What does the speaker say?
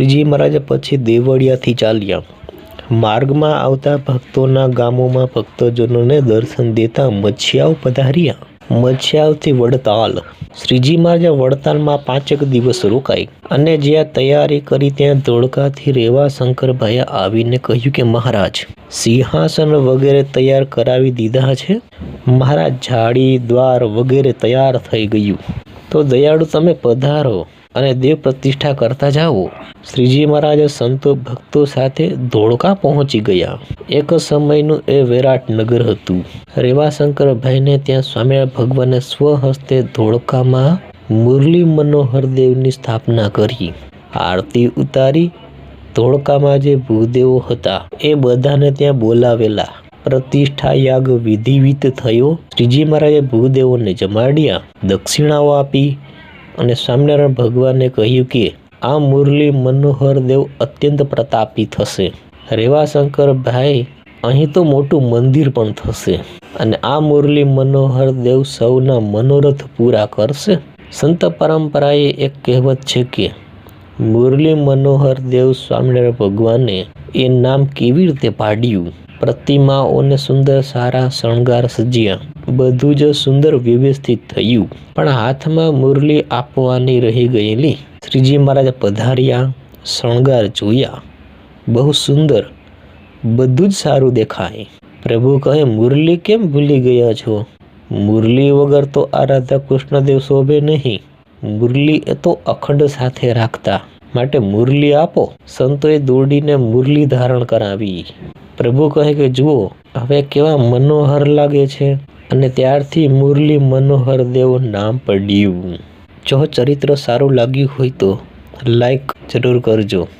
શ્રીજી મહારાજ પછી દેવળિયાથી ચાલ્યા. માર્ગમાં આવતા ભક્તોના ગામોમાં ભક્તજનોને દર્શન દેતા મચ્છિયાઓ પધાર્યા. મચ્છિયાઓથી વડતાલ. શ્રીજી મહારાજા વડતાલમાં પાંચેક દિવસ રોકાઈ અને જ્યાં તૈયારી કરી ત્યાં ધોળકાથી રેવા શંકરભાઈએ આવીને કહ્યું કે, મહારાજ, સિંહાસન વગેરે તૈયાર કરાવી દીધા છે? મહારાજ ઝાડી, દ્વાર વગેરે તૈયાર થઈ ગયું. તો દયાળુ, તમે પધારો. અને દેવ પ્રતિષ્ઠા કરતા જાઓ. શ્રીજી મહારાજ સંતો ભક્તો સાથે ધોળકા પહોંચી ગયા. એક સમયનું એ વિરાટ નગર હતું. રેવાશંકરભાઈને ત્યાં સ્વામી ભગવાને સ્વહસ્તે ધોળકામાં મુરલી મનોહર દેવની સ્થાપના કરી. આરતી ઉતારી ધોળકામાં જે ભૂદેવો હતા એ બધાને ત્યાં બોલાવેલા. પ્રતિષ્ઠા યાગ વિધિવિત થયો. શ્રીજી મહારાજે ભૂદેવોને જમાડ્યા, દક્ષિણાઓ આપી અને સ્વામિનારાયણ ભગવાને કહ્યું કે, આ મુરલી મનોહર દેવ અત્યંત પ્રતાપી થશે. રેવાશંકર ભાઈ અહીં તો મોટું મંદિર પણ થશે. અને આ મુરલી મનોહર દેવ સૌના મનોરથ પૂરા કરશે. સંત પરંપરાએ એક કહેવત છે કે મુરલી મનોહર દેવ સ્વામિનારાયણ ભગવાને એ નામ કેવી રીતે પાડ્યું? પ્રતિમાઓને સુંદર સારા શણગાર સજ્યા. બધું જ સુંદર વ્યવસ્થિત થયું. પણ હાથમાં મુરલી આપવાની રહી ગયેલી. શ્રીજી મહારાજ પધાર્યા, શણગાર જોયા. બહુ સુંદર. બધું જ સારું દેખાય. પ્રભુ કહે, મુરલી કેમ ભૂલી ગયા છો? મુરલી વગર તો આરાધા કૃષ્ણદેવ શોભે નહીં. મુરલી એ તો અખંડ સાથે રાખતા. માટે મુરલી આપો, સંતોએ દોડીને મુરલી ધારણ કરાવી. પ્રભુ કહે કે, જુઓ, હવે કેવા મનોહર લાગે છે અને ત્યારથી મુરલી મનોહર દેવ નામ પડ્યું. જો ચરિત્ર સારું લાગ્યું હોય તો લાઈક જરૂર કરજો.